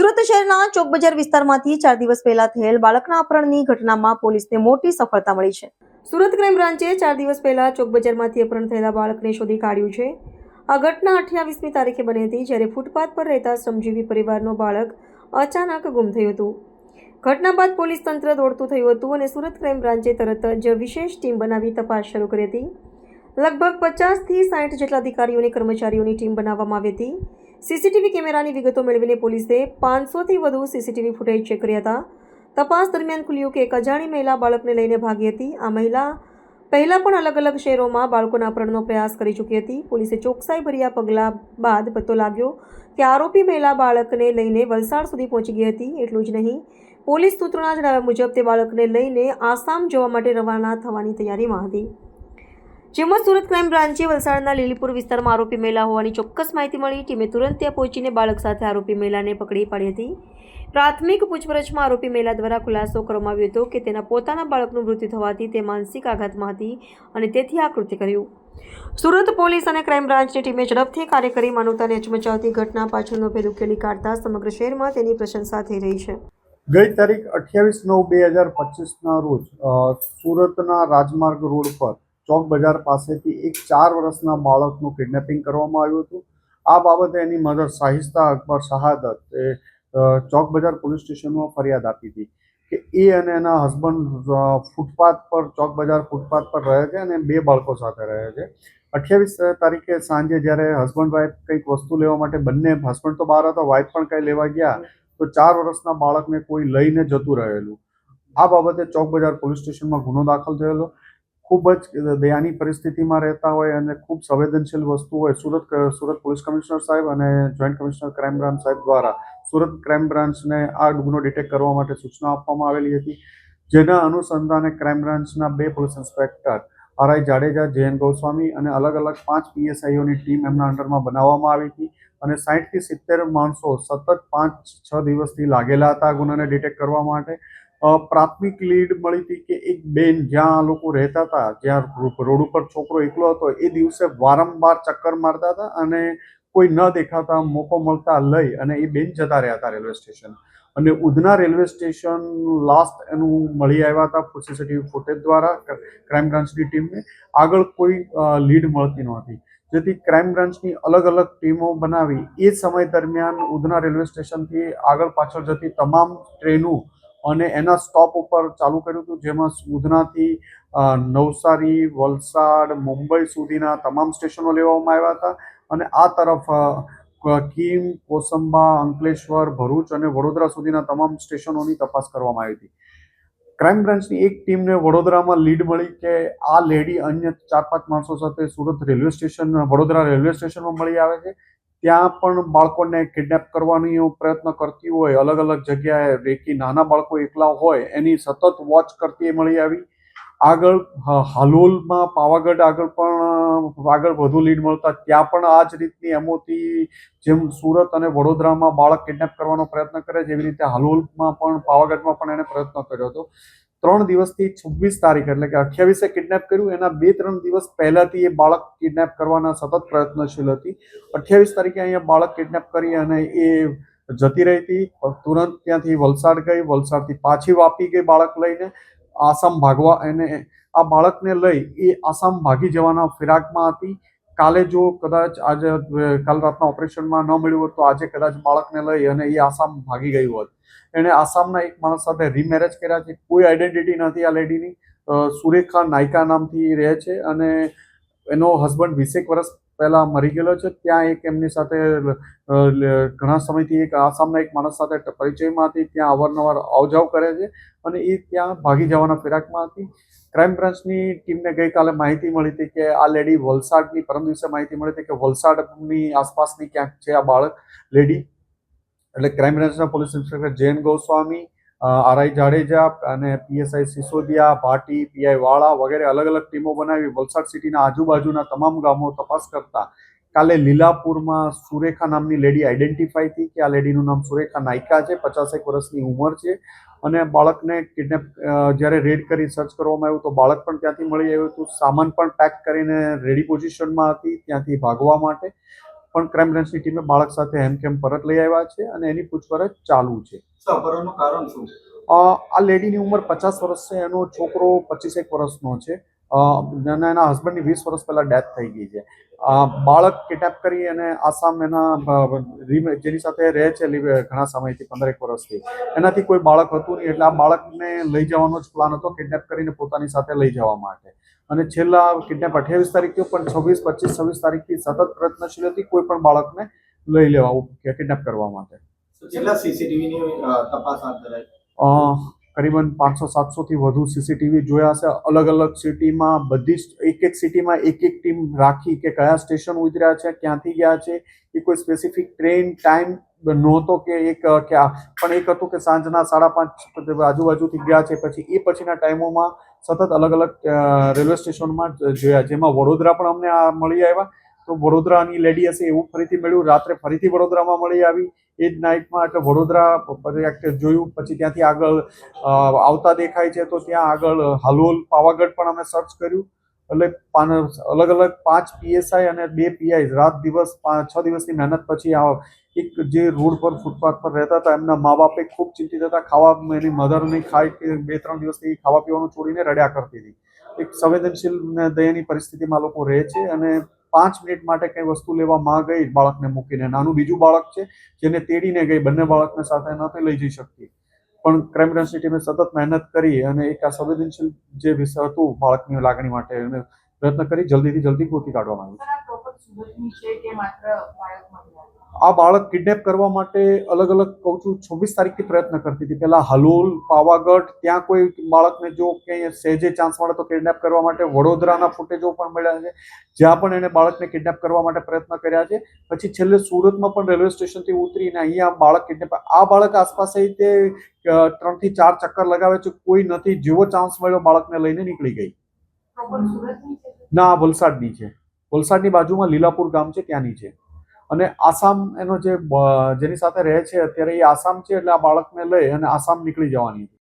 સુરત શહેરના ચોક બજાર વિસ્તારમાંથી ચાર દિવસ પહેલા થયેલ બાળકના અપહરણની ઘટનામાં પોલીસને મોટી સફળતા મળી છે. સુરત ક્રાઇમ બ્રાન્ચે ચાર દિવસ પહેલા ચોક બજારમાંથી અપહરણ થયેલા બાળકને શોધી કાઢ્યું છે. આ ઘટના અઠ્યાવીસમી તારીખે બની હતી, જ્યારે ફૂટપાથ પર રહેતા શ્રમજીવી પરિવારનો બાળક અચાનક ગુમ થયું હતું. ઘટના બાદ પોલીસ તંત્ર દોડતું થયું હતું અને સુરત ક્રાઇમ બ્રાન્ચે તરત જ વિશેષ ટીમ બનાવી તપાસ શરૂ કરી હતી. લગભગ પચાસથી સાઠ જેટલા અધિકારીઓની કર્મચારીઓની ટીમ બનાવવામાં આવી હતી. સીસીટીવી કેમેરાની વિગતો મેળવીને પોલીસે પાંચસોથી વધુ સીસીટીવી ફૂટેજ ચેક કર્યા હતા. તપાસ દરમિયાન ખુલ્યું કે એક અજાણી મહિલા બાળકને લઈને ભાગી હતી. આ મહિલા પહેલાં પણ અલગ અલગ શહેરોમાં બાળકોના અપહરણનો પ્રયાસ કરી ચૂકી હતી. પોલીસે ચોકસાઈ ભર્યા પગલાં બાદ પતો લાગ્યો કે આરોપી મહિલા બાળકને લઈને વલસાડ સુધી પહોંચી ગઈ હતી. એટલું જ નહીં, પોલીસ સૂત્રોના જણાવ્યા મુજબ તે બાળકને લઈને આસામ જવા માટે રવાના થવાની તૈયારીમાં હતી. જેમાં સુરત ક્રાઇમ બ્રાન્ચે વલસાડના લીલીપુર વિસ્તારમાં આરોપી મહિલા હોવાની ચોક્કસ માહિતી મળી ટીમે તુરંત ત્યાં પહોંચીને બાળક સાથે આરોપી મહિલાને પકડી પાડી હતી. પ્રાથમિક પૂછપરછમાં આરોપી મહિલા દ્વારા ખુલાસો કરવામાં આવ્યો હતો કે તેના પોતાના બાળકનું મૃત્યુ થવાથી તે માનસિક આઘાતમાં હતી અને તેથી આ કૃત્ય કર્યું. સુરત પોલીસ અને ક્રાઇમ બ્રાન્ચની ટીમે ઝડપથી કાર્ય કરી માનવતાને અચમચાવતી ઘટના પાછળનો ભેદ ઉકેલી કાઢતા સમગ્ર શહેરમાં તેની પ્રશંસા થઈ રહી છે. ગઈ તારીખ અઠ્યાવીસ નવ બે હજાર પચીસના રોજ સુરતના રાજમાર્ગ રોડ પર ચોક બજાર પાસેથી એક ચાર વર્ષના બાળકનું કિડનેપિંગ કરવામાં આવ્યું હતું. આ બાબતે એની મધર શાહિસ્તા અકબર શહાદત એ ચોક બજાર પોલીસ સ્ટેશનમાં ફરિયાદ આપી હતી કે એ અને એના હસબન્ડ ફૂટપાથ પર, ચોક બજાર ફૂટપાથ પર રહે છે અને બે બાળકો સાથે રહે છે. અઠ્યાવીસ તારીખે સાંજે જ્યારે હસબન્ડ વાઈફ કંઈક વસ્તુ લેવા માટે બંને હસબન્ડ તો બહાર હતા, વાઈફ પણ કંઈ લેવા ગયા, તો ચાર વર્ષના બાળકને કોઈ લઈને જતું રહેલું. આ બાબતે ચોક બજાર પોલીસ સ્ટેશનમાં ગુનો દાખલ થયેલો. ખૂબ જ દયાની પરિસ્થિતિમાં રહેતા હોય અને ખૂબ સંવેદનશીલ વસ્તુ હોય, સુરત સુરત પોલીસ કમિશનર સાહેબ અને જોઈન્ટ કમિશનર ક્રાઇમ બ્રાન્ચ સાહેબ દ્વારા સુરત ક્રાઇમ બ્રાન્ચને આ ગુનો ડિટેક્ટ કરવા માટે સૂચના આપવામાં આવેલી હતી. જેના અનુસંધાને ક્રાઇમ બ્રાન્ચના બે police inspector RI Jadeja Jayant Goswami અને અલગ અલગ પાંચ પીએસઆઈઓની ટીમ એમના અંડરમાં બનાવવામાં આવી હતી અને સાઠથી સિત્તેર માણસો સતત પાંચ છ દિવસથી લાગેલા હતા ગુનાને ડિટેક્ટ કરવા માટે. પ્રાથમિક લીડ મળી હતી કે એક બેન જ્યાં આ લોકો રહેતા હતા, જ્યાં રોડ ઉપર છોકરો એકલો હતો, એ દિવસે વારંવાર ચક્કર મારતા હતા અને કોઈ ન દેખાતા મોકો મળતા લઈ અને એ બેન જતા રહ્યા હતા રેલવે સ્ટેશન. અને ઉધના રેલવે સ્ટેશન લાસ્ટ એનું મળી આવ્યા હતા સીસીટીવી ફૂટેજ દ્વારા ક્રાઇમ બ્રાન્ચની ટીમને. આગળ કોઈ લીડ મળતી નહોતી. જેથી ક્રાઇમ બ્રાન્ચની અલગ અલગ ટીમો બનાવી, એ સમય દરમિયાન ઉધના રેલવે સ્ટેશનથી આગળ પાછળ જતી તમામ ટ્રેનો અને એના સ્ટોપ ઉપર ચાલુ કર્યું હતું, જેમાં ઉધનાથી નવસારી, વલસાડ, મુંબઈ સુધીના તમામ સ્ટેશનો લેવામાં આવ્યા હતા. અને આ તરફ કિમ, કોસંબા, અંકલેશ્વર, ભરૂચ અને વડોદરા સુધીના તમામ સ્ટેશનોની તપાસ કરવામાં આવી હતી. ક્રાઇમ બ્રાન્ચની એક ટીમને વડોદરામાં લીડ મળી કે આ લેડી અન્ય ચાર પાંચ માણસો સાથે Surat railway station, Vadodara railway સ્ટેશનમાં મળી આવે છે. ત્યાં પણ બાળકોને કિડનેપ કરવાનો પ્રયત્ન કરતી હોય અલગ અલગ જગ્યાએ રેકી નાના બાળકો એકલા હોય, એની સતત વોચ કરતી એ મળી આવી. આગળ હાલોલમાં પાવાગઢ આગળ પણ, આગળ વધુ લીડ મળતા, ત્યાં પણ આ જ રીતની એમઓથી જેમ સુરત અને વડોદરામાં બાળક કિડનેપ કરવાનો પ્રયત્ન કરે છે એવી રીતે હાલોલમાં પણ, પાવાગઢમાં પણ એને પ્રયત્ન કર્યો હતો. ત્રણ દિવસથી છવ્વીસ તારીખ, એટલે કે અઠ્યાવીસે કિડનેપ કર્યું. એના બે ત્રણ દિવસ પહેલાથી એ બાળક કિડનેપ કરવાના સતત પ્રયત્નશીલ હતી. અઠ્યાવીસ તારીખે અહીંયા બાળક કિડનેપ કરી અને એ જતી રહી હતી. તુરંત ત્યાંથી વલસાડ ગઈ. વલસાડથી પાછી વાપી ગઈ બાળક લઈને. આસામ ભાગવા એને આ બાળકને લઈ એ આસામ ભાગી જવાના ફિરાકમાં હતી. કાલે જો કદાચ આજે કાલ રાતના ઓપરેશનમાં ન મળ્યું હોત તો આજે કદાચ બાળકને લઈ અને એ આસામ ભાગી ગયું હોત. એણે આસામના એક માણસ સાથે રીમેરેજ કર્યા છે. કોઈ આઈડેન્ટિટી નથી આ લેડીની સુરેખા નાયકા નામથી રહે છે અને એનો હસબન્ડ વીસેક વર્ષ પહેલા મરી ગયેલો છે, ત્યાં એક એમની સાથે ઘણા સમયથી એક આસામના એક માણસ સાથે પરિચયમાં હતી, ત્યાં અવારનવાર આવજાવ કરે છે અને એ ત્યાં ભાગી જવાના ફિરાકમાં હતી. ક્રાઇમ બ્રાન્ચની ટીમને ગઈકાલે માહિતી મળી હતી કે આ લેડી વલસાડની, પરમ દિવસે માહિતી મળી હતી કે વલસાડની આસપાસની ક્યાંક છે આ બાળક લેડી એટલે ક્રાઇમ બ્રાન્ચના police inspector Jain Goswami RI Jadeja અને પીએસઆઈ સિસોદિયા, ભાટી, પીઆઈ વાળા વગેરે અલગ અલગ ટીમો બનાવી વલસાડ સિટીના આજુબાજુના તમામ ગામો તપાસ કરતા કાલે લીલાપુરમાં સુરેખા નામની લેડી આઈડેન્ટિફાઈ થઈ કે આ લેડીનું નામ સુરેખા નાયકા છે, પચાસેક વર્ષની ઉંમર છે અને બાળકને કિડનેપ જ્યારે રેડ કરી સર્ચ કરવામાં આવ્યું તો બાળક પણ ત્યાંથી મળી આવ્યું હતું, સામાન પણ પેક કરીને રેડી પોઝિશનમાં હતી, ત્યાંથી ભાગવા માટે પણ ક્રાઇમ બ્રાન્ચની ટીમે બાળક સાથે હેમખેમ પરત લઈ આવ્યા છે અને એની પૂછપરછ ચાલુ છે. કારણ શું આ લેડીની ઉંમર પચાસ વર્ષ છે, એનો છોકરો પચીસેક વર્ષનો છે. એના હસબન્ડની વીસ વર્ષ પહેલા ડેથ થઈ ગઈ છે. બાળક કિડનેપ કરી અને આસામ એના જેની સાથે રહે છે ઘણા સમયથી, પંદરેક વર્ષથી. એનાથી કોઈ બાળક હતું નહીં, એટલે આ બાળકને લઈ જવાનો જ પ્લાન હતો કિડનેપ કરીને પોતાની સાથે લઈ જવા માટે. અને છેલ્લા કિડનેપ અઠ્યાવીસ તારીખે પણ છવ્વીસ, પચીસ, છવ્વીસ તારીખથી સતત પ્રયત્નશીલ હતી કોઈ પણ બાળકને લઈ લેવા કિડનેપ કરવા માટે. કેટલા સીસીટીવીની તપાસ હાથ કરીબન પાંચસો સાતસોથી વધુ સીસીટીવી જોયા છે. અલગ અલગ સિટીમાં બધી એક એક સિટીમાં એક એક ટીમ રાખી કે કયા સ્ટેશન ઉતર્યા છે, ક્યાંથી ગયા છે, એ કોઈ સ્પેસિફિક ટ્રેન ટાઈમ નહોતો કે એક ક્યાં પણ એક હતું કે સાંજના સાડા પાંચ આજુબાજુથી ગયા છે, પછી એ પછીના ટાઈમોમાં સતત અલગ અલગ રેલવે સ્ટેશનમાં જોયા. જેમાં વડોદરા પણ અમને આ મળી આવ્યા. તો વડોદરાની લેડી હશે એવું ફરીથી મળ્યું. રાત્રે ફરીથી વડોદરામાં મળી આવી. એ જ નાઇટમાં એટલે વડોદરા જોયું. પછી ત્યાંથી આગળ આવતા દેખાય છે તો ત્યાં આગળ હાલોલ પાવાગઢ પણ અમે સર્ચ કર્યું. એટલે પાન, અલગ અલગ પાંચ પીએસઆઈ અને બે પીઆઈ રાત દિવસ છ દિવસની મહેનત પછી આ એક જે રોડ પર ફૂટપાથ પર રહેતા હતા, એમના મા બાપે ખૂબ ચિંતિત હતા. ખાવા એની મધર નહીં ખાય કે બે, ત્રણ દિવસથી ખાવા પીવાનું છોડીને રડ્યા કરતી હતી. એક સંવેદનશીલ દયની પરિસ્થિતિમાં લોકો રહે છે અને પાંચ મિનિટ માટે કઈ વસ્તુ લેવા માં ગઈ, બાળકને મૂકીને. નાનું બીજું બાળક છે, જેને તેડીને ગઈ, બંને બાળકને સાથે નથી લઈ જઈ શકતી. પણ ક્રાઇમ બ્રાન્ચની ટીમે સતત મહેનત કરી અને એક આ સંવેદનશીલ જે વિષય હતું, બાળકની લાગણી માટે એને પ્રયત્ન કરી, જલ્દીથી જલ્દી ગોતી કાઢવામાં આવ્યું છે કે માત્ર બાળક મહિલા આ બાળક કિડનેપ કરવા માટે અલગ અલગ કહું છું છવ્વીસ તારીખથી પ્રયત્ન કરતી હતી. પહેલાં હલોલ પાવાગઢ ત્યાં કોઈ બાળકને જો ક્યાંય સહેજે ચાન્સ મળે તો કિડનેપ કરવા માટે. વડોદરાના ફૂટેજો પણ મળ્યા છે જ્યાં પણ એને બાળકને કિડનેપ કરવા માટે પ્રયત્ન કર્યા છે. પછી છેલ્લે સુરતમાં પણ રેલવે સ્ટેશનથી ઉતરીને અહીંયા બાળક કિડનેપ આ બાળક આસપાસ એ રીતે ત્રણથી ચાર ચક્કર લગાવે છે. કોઈ નથી જેવો ચાન્સ મળ્યો બાળકને લઈને નીકળી ગઈ. ના વલસાડની છે. વલસાડની બાજુમાં લીલાપુર ગામ છે ત્યાંની છે. અને આસામ એનો જે જેની સાથે રહે છે, અત્યારે એ આસામ છે એટલે આ બાળકને લઈ અને આસામ નીકળી જવાની હતી